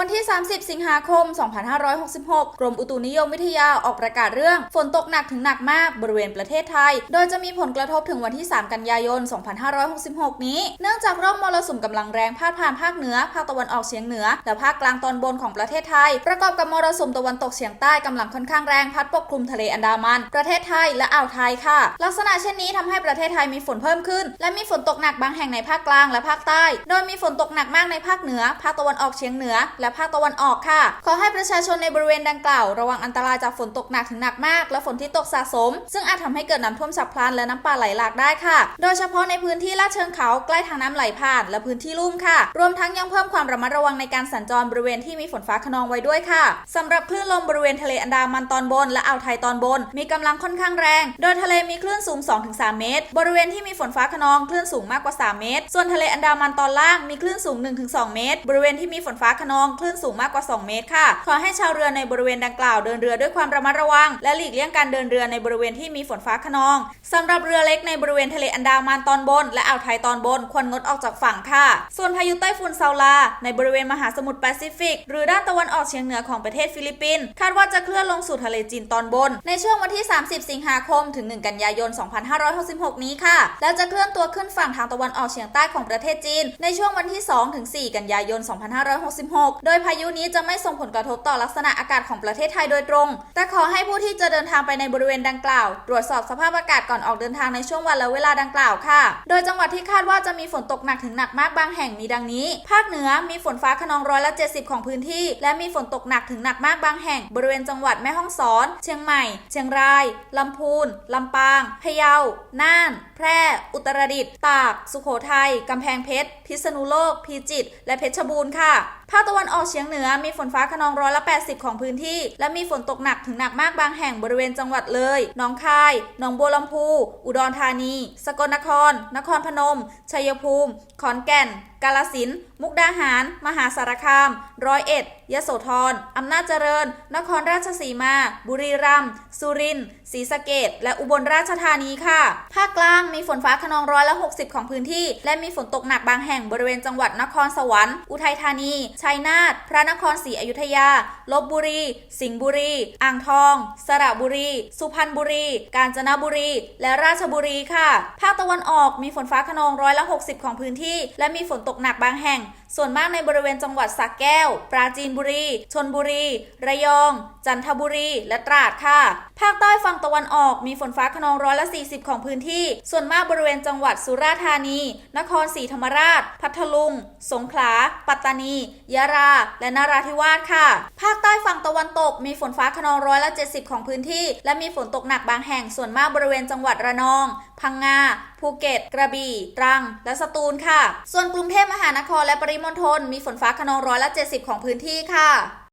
วันที่ 30 สิงหาคม 2566 กรมอุตุนิยมวิทยาออกประกาศเรื่อง ฝนตกหนักถึงหนักมากบริเวณประเทศไทย โดยจะมีผลกระทบถึงวันที่ 3 กันยายน 2566 นี้ เนื่องจากร่องมรสุมกำลังแรงพาดผ่านภาคเหนือ ภาคตะวันออกเฉียงเหนือ และภาคกลางตอนบนของประเทศไทย ประกอบกับมรสุมตะวันตกเฉียงใต้กำลังค่อนข้างแรงพัดปกคลุมทะเลอันดามัน ประเทศไทยและอ่าวไทยค่ะ ลักษณะเช่นนี้ทำให้ประเทศไทยมีฝนเพิ่มขึ้น และมีฝนตกหนักบางแห่งในภาคกลางและภาคใต้ โดยมีฝนตกหนักมากในภาคเหนือ ภาคตะวันออกเฉียงเหนือและภาคตะวันออกค่ะ ขอให้ประชาชนในบริเวณดังกล่าว ระวังอันตรายจากฝนตกหนักถึงหนักมาก และฝนที่ตกสะสม ซึ่งอาจทำให้เกิดน้ำท่วมฉับพลันและน้ำป่าไหลหลากได้ค่ะ โดยเฉพาะในพื้นที่ลาดเชิงเขาใกล้ทางน้ำไหลผ่าน และพื้นที่ลุ่มค่ะ รวมทั้งยังเพิ่มความระมัดระวังในการสัญจรบริเวณที่มีฝนฟ้าขนองไว้ด้วยค่ะสำหรับคลื่นลมบริเวณทะเลอันดามันตอนบน และอ่าวไทยตอนบน มีกำลังค่อนข้างแรง โดยทะเลมีคลื่นสูง 2-3 เมตร บริเวณที่มีฝนฟ้าขนองคลื่นสูงมากกว่า 3 เมตร ส่วนทะเลอันดามันตอนล่างมีคลื่นสูง 1-2 เมตร บริเวณที่มีฝนฟ้าขนองคลื่นสูงมากกว่า 2 เมตรค่ะ ขอให้ชาวเรือในบริเวณดังกล่าวเดินเรือด้วยความระมัดระวัง และหลีกเลี่ยงการเดินเรือในบริเวณที่มีฝนฟ้าขนองสำหรับเรือเล็กในบริเวณทะเลอันดามันตอนบน และอ่าวไทยตอนบนควรงดออกจากฝั่งค่ะ ส่วนพายุไต้ฝุ่นซาลา ในบริเวณมหาสมุทรแปซิฟิก หรือด้านตะวันออกเฉียงเหนือของประเทศฟิลิปปินส์คาดว่าจะเคลื่อนลงสู่ทะเลจีนตอนบน ในช่วงวันที่ 30 สิงหาคม ถึง 1 กันยายน 2566 นี้ค่ะ แล้วจะเคลื่อนตัวขึ้นฝั่งทางตะวันออกเฉียงใต้ของประเทศจีน ในช่วงวันที่ 2 ถึง 4 กันยายน 2566โดยพายุนี้จะไม่ส่งผลกระทบต่อลักษณะอากาศของประเทศไทยโดยตรง แต่ขอให้ผู้ที่จะเดินทางไปในบริเวณดังกล่าว ตรวจสอบสภาพอากาศก่อนออกเดินทางในช่วงวันและเวลาดังกล่าวค่ะ โดยจังหวัดที่คาดว่าจะมีฝนตกหนักถึงหนักมากบางแห่งมีดังนี้ ภาคเหนือมีฝนฟ้าขนองร้อยละ 70 ของพื้นที่ และมีฝนตกหนักถึงหนักมากบางแห่ง บริเวณจังหวัดแม่ฮ่องสอน เชียงใหม่ เชียงราย ลำพูน ลำปาง พะเยา น่าน แพร่ อุตรดิตถ์ ตาก สุโขทัย กำแพงเพชร พิษณุโลก พิจิตร และเพชรบูรณ์ค่ะ ภาคตะวันออกเฉียงเหนือมีฝนฟ้าขนองร้อยละ 80 ของพื้นที่ และมีฝนตกหนักถึงหนักมากบางแห่งบริเวณจังหวัดเลย หนองคาย หนองบัวลำพู อุดรธานี สกลนคร นครพนม ชัยภูมิ ขอนแก่น กาลสิน มุกดาหาร มหาสารคาม ร้อยเอ็ด ยโสธร อำนาจเจริญ นครราชสีมา บุรีรัมย์ สุรินทร์ศรีสะเกดและอุบลราชธานีค่ะ ภาคกลางมีฝนฟ้าขนองร้อยละ 60 ของพื้นที่ และมีฝนตกหนักบางแห่งบริเวณจังหวัดนครสวรรค์ อุทัยธานี ชัยนาท พระนครศรีอยุธยา ลบบุรี สิงห์บุรี อ่างทอง สระบุรี สุพรรณบุรี กาญจนบุรี และราชบุรีค่ะ ภาคตะวันออกมีฝนฟ้าขนองร้อยละ 60 ของพื้นที่ และมีฝนตกหนักบางแห่ง ส่วนมากในบริเวณจังหวัดสระแก้ว ปราจีนบุรี ชนบุรี ระยอง จันทบุรี และตราดค่ะ ภาคใต้ฝั่งตะวันออกมีฝนฟ้าขนองร้อยละ40 ของพื้นที่ ส่วนมากบริเวณจังหวัดสุราษฎร์ธานี นครศรีธรรมราช พัทลุง สงขลา ปัตตานี ยะลา และนราธิวาสค่ะ ภาคใต้ฝั่งตะวันตกมีฝนฟ้าขนองร้อยละ70 ของพื้นที่ และมีฝนตกหนักบางแห่ง ส่วนมากบริเวณจังหวัดระนอง พังงา ภูเก็ต กระบี่ ตรัง และสตูลค่ะ ส่วนกรุงเทพมหานครและปริมณฑลมีฝนฟ้าขนองร้อยละ70 ของพื้นที่ค่ะ